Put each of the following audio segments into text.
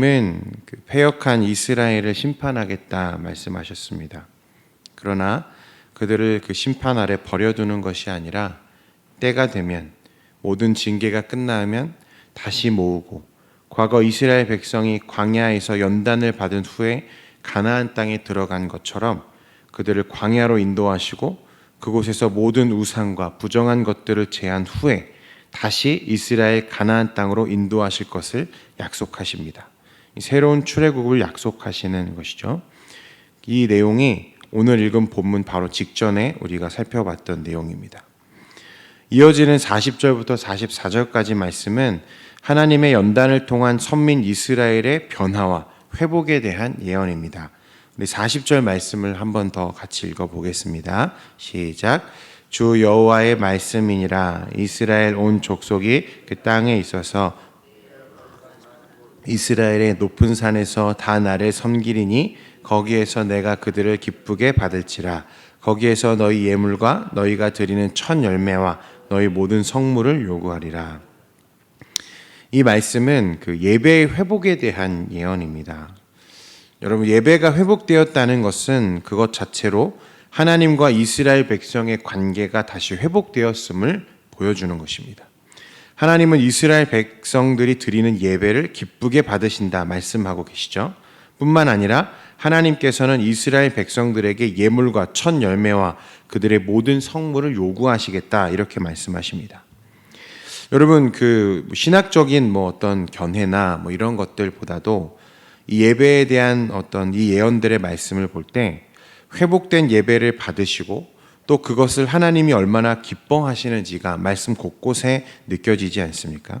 은그 패역한 이스라엘을 심판하겠다 말씀하셨습니다. 그러나 그들을 그 심판 아래 버려두는 것이 아니라 때가 되면 모든 징계가 끝나면 다시 모으고 과거 이스라엘 백성이 광야에서 연단을 받은 후에 가나안 땅에 들어간 것처럼 그들을 광야로 인도하시고 그곳에서 모든 우상과 부정한 것들을 제한 후에 다시 이스라엘 가나안 땅으로 인도하실 것을 약속하십니다. 이 새로운 출애굽을 약속하시는 것이죠. 이 내용이 오늘 읽은 본문 바로 직전에 우리가 살펴봤던 내용입니다. 이어지는 40절부터 44절까지 말씀은 하나님의 연단을 통한 선민 이스라엘의 변화와 회복에 대한 예언입니다. 우리 40절 말씀을 한 번 더 같이 읽어 보겠습니다. 시작. 주 여호와의 말씀이니라 이스라엘 온 족속이 그 땅에 있어서 이스라엘의 높은 산에서 다 나를 섬기리니 거기에서 내가 그들을 기쁘게 받을지라 거기에서 너희 예물과 너희가 드리는 첫 열매와 너희 모든 성물을 요구하리라. 이 말씀은 그 예배의 회복에 대한 예언입니다. 여러분 예배가 회복되었다는 것은 그것 자체로 하나님과 이스라엘 백성의 관계가 다시 회복되었음을 보여주는 것입니다. 하나님은 이스라엘 백성들이 드리는 예배를 기쁘게 받으신다 말씀하고 계시죠. 뿐만 아니라 하나님께서는 이스라엘 백성들에게 예물과 첫 열매와 그들의 모든 성물을 요구하시겠다 이렇게 말씀하십니다. 여러분 그 신학적인 뭐 어떤 견해나 뭐 이런 것들보다도 이 예배에 대한 어떤 이 예언들의 말씀을 볼 때 회복된 예배를 받으시고 또 그것을 하나님이 얼마나 기뻐하시는지가 말씀 곳곳에 느껴지지 않습니까?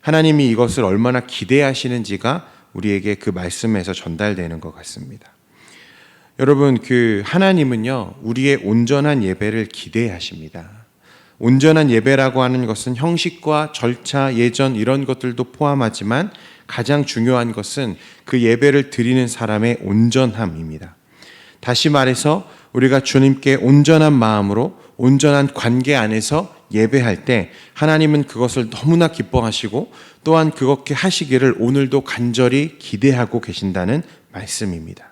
하나님이 이것을 얼마나 기대하시는지가 우리에게 그 말씀에서 전달되는 것 같습니다. 여러분, 그 하나님은요, 우리의 온전한 예배를 기대하십니다. 온전한 예배라고 하는 것은 형식과 절차, 예전 이런 것들도 포함하지만 가장 중요한 것은 그 예배를 드리는 사람의 온전함입니다. 다시 말해서 우리가 주님께 온전한 마음으로 온전한 관계 안에서 예배할 때 하나님은 그것을 너무나 기뻐하시고 또한 그렇게 하시기를 오늘도 간절히 기대하고 계신다는 말씀입니다.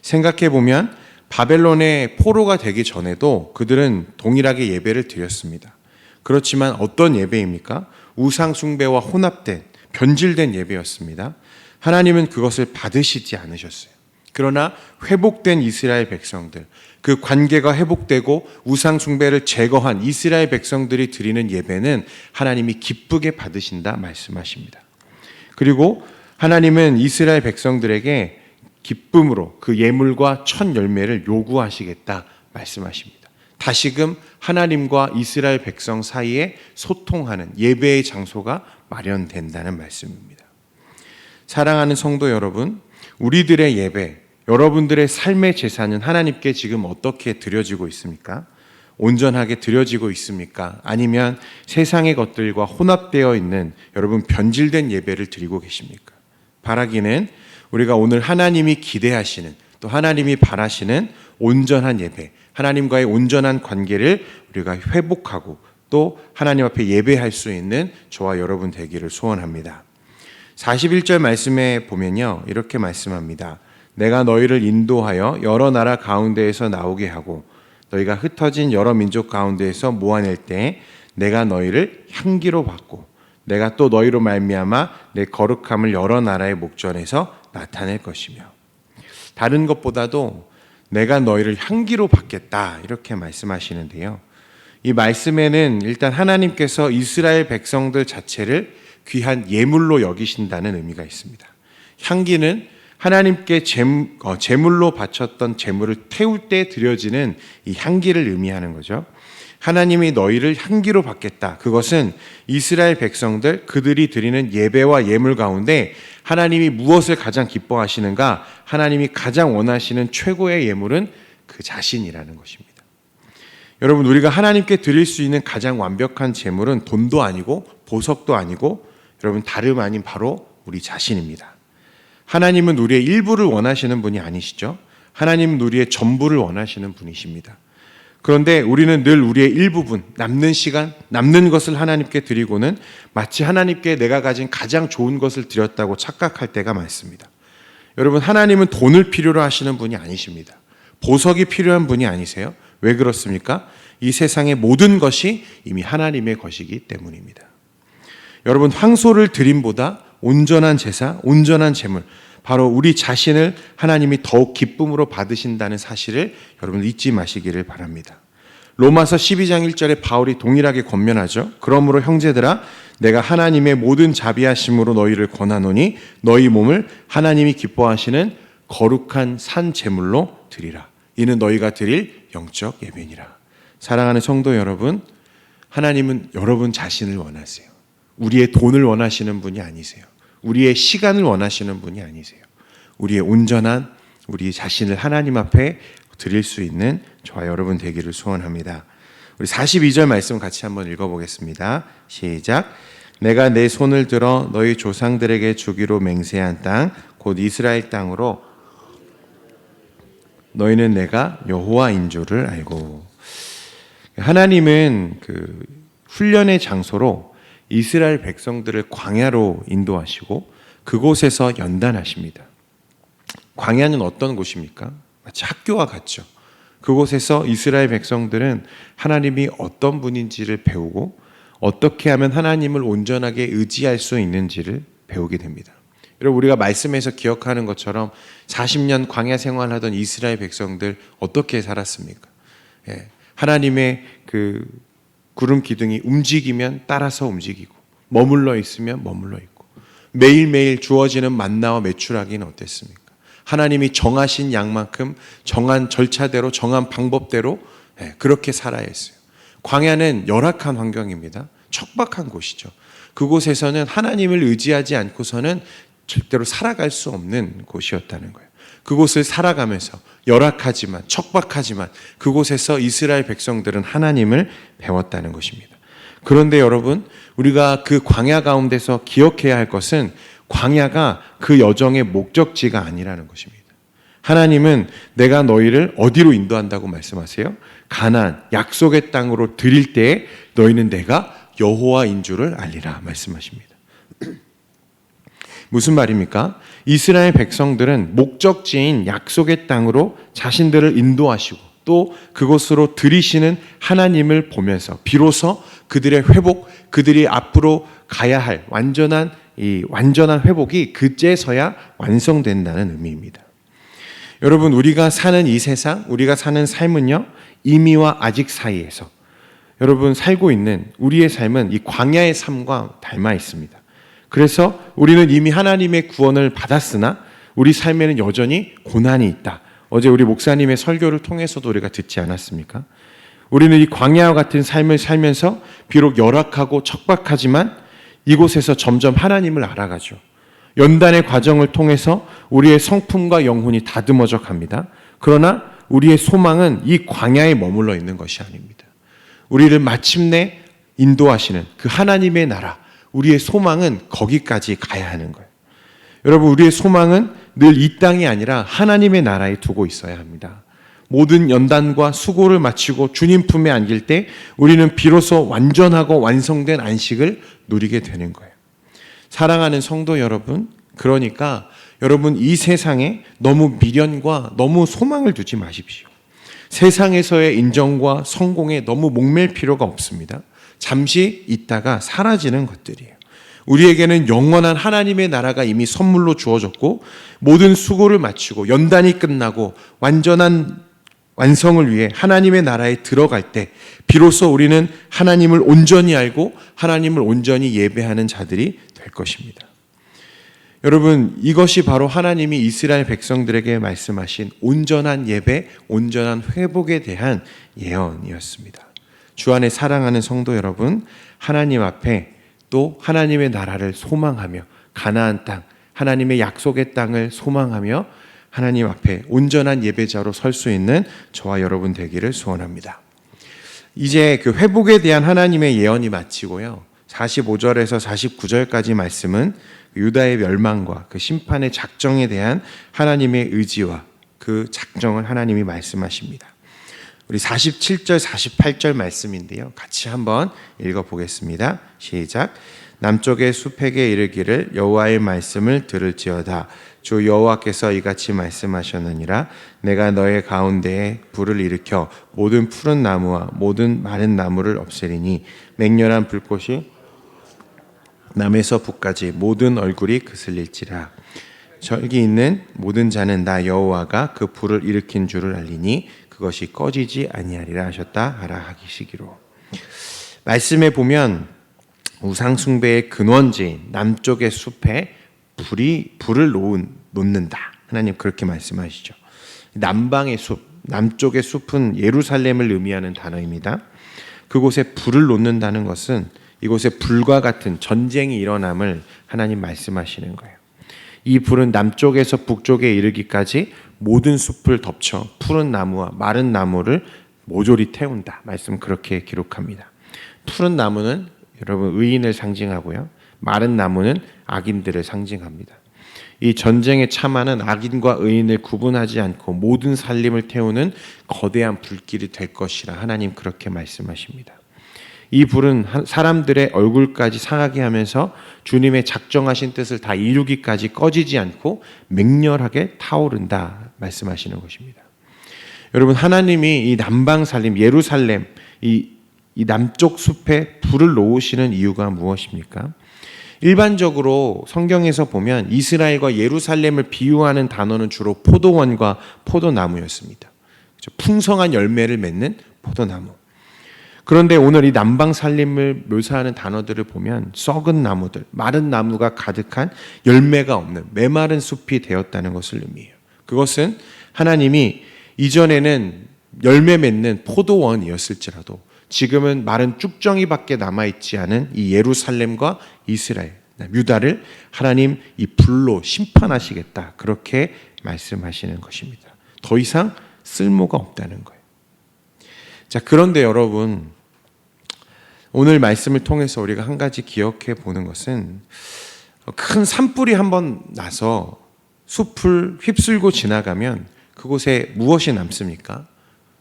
생각해 보면 바벨론의 포로가 되기 전에도 그들은 동일하게 예배를 드렸습니다. 그렇지만 어떤 예배입니까? 우상숭배와 혼합된 변질된 예배였습니다. 하나님은 그것을 받으시지 않으셨어요. 그러나 회복된 이스라엘 백성들, 그 관계가 회복되고 우상 숭배를 제거한 이스라엘 백성들이 드리는 예배는 하나님이 기쁘게 받으신다 말씀하십니다. 그리고 하나님은 이스라엘 백성들에게 기쁨으로 그 예물과 첫 열매를 요구하시겠다 말씀하십니다. 다시금 하나님과 이스라엘 백성 사이에 소통하는 예배의 장소가 마련된다는 말씀입니다. 사랑하는 성도 여러분, 우리들의 예배, 여러분들의 삶의 재산은 하나님께 지금 어떻게 드려지고 있습니까? 온전하게 드려지고 있습니까? 아니면 세상의 것들과 혼합되어 있는 여러분 변질된 예배를 드리고 계십니까? 바라기는 우리가 오늘 하나님이 기대하시는 또 하나님이 바라시는 온전한 예배, 하나님과의 온전한 관계를 우리가 회복하고 또 하나님 앞에 예배할 수 있는 저와 여러분 되기를 소원합니다. 41절 말씀에 보면요. 이렇게 말씀합니다. 내가 너희를 인도하여 여러 나라 가운데에서 나오게 하고 너희가 흩어진 여러 민족 가운데에서 모아낼 때 내가 너희를 향기로 받고 내가 또 너희로 말미암아 내 거룩함을 여러 나라의 목전에서 나타낼 것이며 다른 것보다도 내가 너희를 향기로 받겠다 이렇게 말씀하시는데요. 이 말씀에는 일단 하나님께서 이스라엘 백성들 자체를 귀한 예물로 여기신다는 의미가 있습니다. 향기는 하나님께 어, 제물로 바쳤던 제물을 태울 때 드려지는 이 향기를 의미하는 거죠. 하나님이 너희를 향기로 받겠다. 그것은 이스라엘 백성들 그들이 드리는 예배와 예물 가운데 하나님이 무엇을 가장 기뻐하시는가? 하나님이 가장 원하시는 최고의 예물은 그 자신이라는 것입니다. 여러분 우리가 하나님께 드릴 수 있는 가장 완벽한 제물은 돈도 아니고 보석도 아니고 여러분 다름 아닌 바로 우리 자신입니다. 하나님은 우리의 일부를 원하시는 분이 아니시죠. 하나님은 우리의 전부를 원하시는 분이십니다. 그런데 우리는 늘 우리의 일부분, 남는 시간, 남는 것을 하나님께 드리고는 마치 하나님께 내가 가진 가장 좋은 것을 드렸다고 착각할 때가 많습니다. 여러분, 하나님은 돈을 필요로 하시는 분이 아니십니다. 보석이 필요한 분이 아니세요. 왜 그렇습니까? 이 세상의 모든 것이 이미 하나님의 것이기 때문입니다. 여러분, 황소를 드림보다 온전한 제사, 온전한 제물, 바로 우리 자신을 하나님이 더욱 기쁨으로 받으신다는 사실을 여러분 잊지 마시기를 바랍니다. 로마서 12장 1절에 바울이 동일하게 권면하죠. 그러므로 형제들아 내가 하나님의 모든 자비하심으로 너희를 권하노니 너희 몸을 하나님이 기뻐하시는 거룩한 산 제물로 드리라. 이는 너희가 드릴 영적 예배니라. 사랑하는 성도 여러분, 하나님은 여러분 자신을 원하세요. 우리의 돈을 원하시는 분이 아니세요. 우리의 시간을 원하시는 분이 아니세요. 우리의 온전한 우리 자신을 하나님 앞에 드릴 수 있는 저와 여러분 되기를 소원합니다. 우리 42절 말씀 같이 한번 읽어보겠습니다. 시작. 내가 내 손을 들어 너희 조상들에게 주기로 맹세한 땅, 곧 이스라엘 땅으로 너희는 내가 여호와인 줄을 알고. 하나님은 그 훈련의 장소로 이스라엘 백성들을 광야로 인도하시고 그곳에서 연단하십니다. 광야는 어떤 곳입니까? 마치 학교와 같죠. 그곳에서 이스라엘 백성들은 하나님이 어떤 분인지를 배우고 어떻게 하면 하나님을 온전하게 의지할 수 있는지를 배우게 됩니다. 여러분 우리가 말씀에서 기억하는 것처럼 40년 광야 생활하던 이스라엘 백성들 어떻게 살았습니까? 예, 하나님의 그 구름 기둥이 움직이면 따라서 움직이고 머물러 있으면 머물러 있고 매일매일 주어지는 만나와 매출하기는 어땠습니까? 하나님이 정하신 양만큼 정한 절차대로 정한 방법대로 예, 그렇게 살아야 했어요. 광야는 열악한 환경입니다. 척박한 곳이죠. 그곳에서는 하나님을 의지하지 않고서는 절대로 살아갈 수 없는 곳이었다는 거예요. 그곳을 살아가면서 열악하지만 척박하지만 그곳에서 이스라엘 백성들은 하나님을 배웠다는 것입니다. 그런데 여러분, 우리가 그 광야 가운데서 기억해야 할 것은 광야가 그 여정의 목적지가 아니라는 것입니다. 하나님은 내가 너희를 어디로 인도한다고 말씀하세요? 가나안 약속의 땅으로 드릴 때에 너희는 내가 여호와인 줄을 알리라 말씀하십니다. 무슨 말입니까? 이스라엘 백성들은 목적지인 약속의 땅으로 자신들을 인도하시고 또 그곳으로 들이시는 하나님을 보면서 비로소 그들의 회복, 그들이 앞으로 가야 할 완전한 이 완전한 회복이 그제서야 완성된다는 의미입니다. 여러분 우리가 사는 이 세상, 우리가 사는 삶은요 이미와 아직 사이에서 여러분 살고 있는 우리의 삶은 이 광야의 삶과 닮아 있습니다. 그래서 우리는 이미 하나님의 구원을 받았으나 우리 삶에는 여전히 고난이 있다. 어제 우리 목사님의 설교를 통해서도 우리가 듣지 않았습니까? 우리는 이 광야와 같은 삶을 살면서 비록 열악하고 척박하지만 이곳에서 점점 하나님을 알아가죠. 연단의 과정을 통해서 우리의 성품과 영혼이 다듬어져 갑니다. 그러나 우리의 소망은 이 광야에 머물러 있는 것이 아닙니다. 우리를 마침내 인도하시는 그 하나님의 나라, 우리의 소망은 거기까지 가야 하는 거예요. 여러분, 우리의 소망은 늘 이 땅이 아니라 하나님의 나라에 두고 있어야 합니다. 모든 연단과 수고를 마치고 주님 품에 안길 때 우리는 비로소 완전하고 완성된 안식을 누리게 되는 거예요. 사랑하는 성도 여러분, 그러니까 여러분 이 세상에 너무 미련과 너무 소망을 두지 마십시오. 세상에서의 인정과 성공에 너무 목맬 필요가 없습니다. 잠시 있다가 사라지는 것들이에요. 우리에게는 영원한 하나님의 나라가 이미 선물로 주어졌고 모든 수고를 마치고 연단이 끝나고 완전한 완성을 위해 하나님의 나라에 들어갈 때 비로소 우리는 하나님을 온전히 알고 하나님을 온전히 예배하는 자들이 될 것입니다. 여러분, 이것이 바로 하나님이 이스라엘 백성들에게 말씀하신 온전한 예배, 온전한 회복에 대한 예언이었습니다. 주 안에 사랑하는 성도 여러분, 하나님 앞에 또 하나님의 나라를 소망하며 가나안 땅, 하나님의 약속의 땅을 소망하며 하나님 앞에 온전한 예배자로 설 수 있는 저와 여러분 되기를 소원합니다. 이제 그 회복에 대한 하나님의 예언이 마치고요. 45절에서 49절까지 말씀은 유다의 멸망과 그 심판의 작정에 대한 하나님의 의지와 그 작정을 하나님이 말씀하십니다. 우리 47절, 48절 말씀인데요. 같이 한번 읽어 보겠습니다. 시작. 남쪽의 숲에게 이르기를 여호와의 말씀을 들을지어다. 주 여호와께서 이같이 말씀하셨느니라 내가 너의 가운데에 불을 일으켜 모든 푸른 나무와 모든 마른 나무를 없애리니 맹렬한 불꽃이 남에서 북까지 모든 얼굴이 그슬릴지라 저기 있는 모든 자는 나 여호와가 그 불을 일으킨 줄을 알리니 그것이 꺼지지 아니하리라 하셨다 하라 하기시기로. 말씀에 보면 우상 숭배의 근원지인 남쪽의 숲에 불이 불을 놓은, 놓는다. 하나님 그렇게 말씀하시죠. 남방의 숲 남쪽의 숲은 예루살렘을 의미하는 단어입니다. 그곳에 불을 놓는다는 것은 이곳에 불과 같은 전쟁이 일어남을 하나님 말씀하시는 거예요. 이 불은 남쪽에서 북쪽에 이르기까지 모든 숲을 덮쳐 푸른 나무와 마른 나무를 모조리 태운다. 말씀 그렇게 기록합니다. 푸른 나무는 여러분 의인을 상징하고요. 마른 나무는 악인들을 상징합니다. 이 전쟁의 참화는 악인과 의인을 구분하지 않고 모든 살림을 태우는 거대한 불길이 될 것이라 하나님 그렇게 말씀하십니다. 이 불은 사람들의 얼굴까지 상하게 하면서 주님의 작정하신 뜻을 다 이루기까지 꺼지지 않고 맹렬하게 타오른다 말씀하시는 것입니다. 여러분 하나님이 이 남방 살림 예루살렘 이, 이 남쪽 숲에 불을 놓으시는 이유가 무엇입니까? 일반적으로 성경에서 보면 이스라엘과 예루살렘을 비유하는 단어는 주로 포도원과 포도나무였습니다. 그렇죠? 풍성한 열매를 맺는 포도나무. 그런데 오늘 이 남방 살림을 묘사하는 단어들을 보면 썩은 나무들, 마른 나무가 가득한 열매가 없는 메마른 숲이 되었다는 것을 의미해요. 그것은 하나님이 이전에는 열매 맺는 포도원이었을지라도 지금은 마른 쭉정이밖에 남아 있지 않은 이 예루살렘과 이스라엘, 유다를 하나님 이 불로 심판하시겠다. 그렇게 말씀하시는 것입니다. 더 이상 쓸모가 없다는 거예요. 자, 그런데 여러분, 오늘 말씀을 통해서 우리가 한 가지 기억해 보는 것은 큰 산불이 한번 나서 숲을 휩쓸고 지나가면 그곳에 무엇이 남습니까?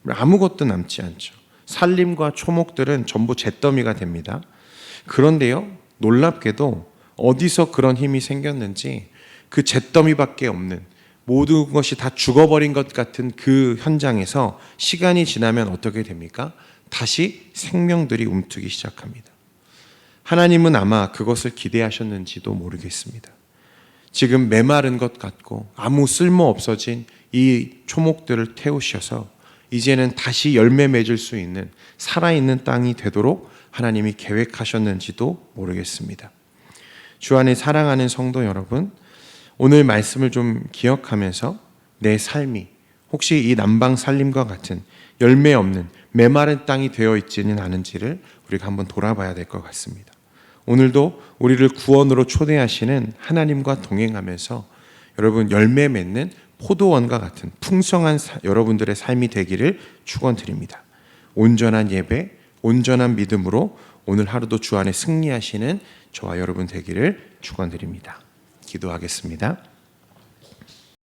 아무것도 남지 않죠. 산림과 초목들은 전부 잿더미가 됩니다. 그런데요, 놀랍게도 어디서 그런 힘이 생겼는지 그 잿더미밖에 없는 모든 것이 다 죽어버린 것 같은 그 현장에서 시간이 지나면 어떻게 됩니까? 다시 생명들이 움트기 시작합니다. 하나님은 아마 그것을 기대하셨는지도 모르겠습니다. 지금 메마른 것 같고 아무 쓸모 없어진 이 초목들을 태우셔서 이제는 다시 열매 맺을 수 있는 살아있는 땅이 되도록 하나님이 계획하셨는지도 모르겠습니다. 주 안에 사랑하는 성도 여러분, 오늘 말씀을 좀 기억하면서 내 삶이 혹시 이 남방 살림과 같은 열매 없는 메마른 땅이 되어 있지는 않은지를 우리가 한번 돌아봐야 될 것 같습니다. 오늘도 우리를 구원으로 초대하시는 하나님과 동행하면서 여러분 열매 맺는 포도원과 같은 풍성한 사, 여러분들의 삶이 되기를 축원드립니다. 온전한 예배, 온전한 믿음으로 오늘 하루도 주 안에 승리하시는 저와 여러분 되기를 축원드립니다. 기도하겠습니다.